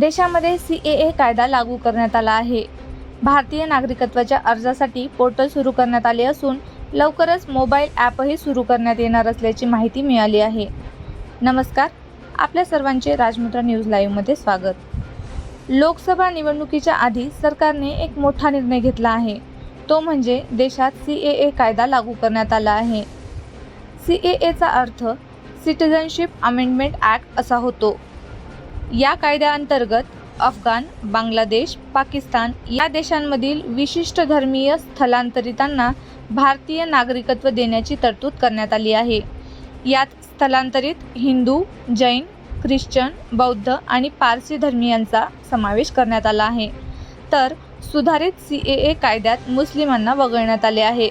देशामध्ये सी ए ए कायदा लागू करण्यात आला आहे. भारतीय नागरिकत्वाच्या अर्जासाठी पोर्टल सुरू करण्यात आले असून लवकरच मोबाईल ॲपही सुरू करण्यात येणार असल्याची माहिती मिळाली आहे. नमस्कार आपल्या सर्वांचे राजमुद्रा न्यूज लाईव्हमध्ये स्वागत. लोकसभा निवडणुकीच्या आधी सरकारने एक मोठा निर्णय घेतला आहे. तो म्हणजे देशात सी ए ए कायदा लागू करण्यात आला आहे. सी ए एचा अर्थ सिटिझनशिप अमेंडमेंट ॲक्ट असा होतो. या कायद्याअंतर्गत अफगाण बांगलादेश पाकिस्तान या देशांमधील विशिष्ट धर्मीय स्थलांतरितांना भारतीय नागरिकत्व देण्याची तरतूद करण्यात आली आहे. यात स्थलांतरित हिंदू जैन ख्रिश्चन बौद्ध आणि पारसी धर्मियांचा समावेश करण्यात आला आहे. तर सुधारित सी ए ए कायद्यात मुस्लिमांना वगळण्यात आले आहे.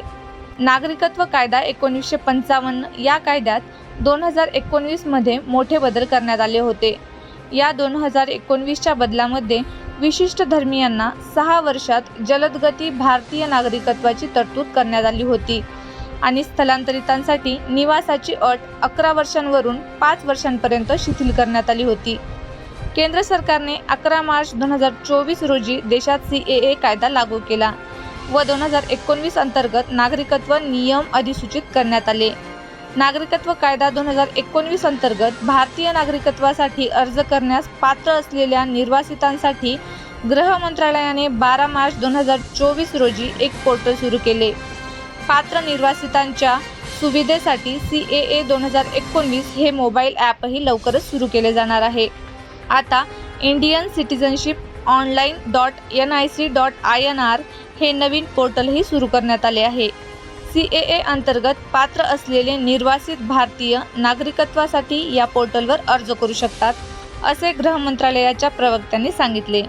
नागरिकत्व कायदा एकोणीसशे पंचावन्न या कायद्यात दोन हजार एकोणवीसमध्ये मोठे बदल करण्यात आले होते. या दोन हजार एकोणवीसच्या बदलामध्ये विशिष्ट धर्मियांना सहा वर्षात जलदगती भारतीय नागरिकत्वाची तरतूद करण्यात आली होती. आणि स्थलांतरितांसाठी निवासाची अट अकरा वर्षांवरून पाच वर्षांपर्यंत शिथिल करण्यात आली होती. केंद्र सरकारने अकरा मार्च दोन हजार चोवीस रोजी देशात सी ए ए कायदा लागू केला व दोन हजार एकोणवीस अंतर्गत नागरिकत्व नियम अधिसूचित करण्यात आले. नागरिकत्व कायदा दोन हजार एकोणवीस अंतर्गत भारतीय नागरिकत्वासाठी अर्ज करण्यास पात्र असलेल्या निर्वासितांसाठी गृह मंत्रालयाने बारा मार्च दोन हजार चोवीस रोजी एक पोर्टल सुरू केले. पात्र निर्वासितांच्या सुविधेसाठी सी ए ए दोन हजार एकोणवीस हे मोबाईल ॲपही लवकरच सुरू केले जाणार आहे. आता Indian citizenship online dot N I C dot I N R हे नवीन पोर्टलही सुरू करण्यात आले आहे. सी ए ए अंतर्गत पात्र असलेले निर्वासित भारतीय नागरिकत्वासाठी या पोर्टलवर अर्ज करू शकतात असे गृह मंत्रालयाच्या प्रवक्त्यांनी सांगितले.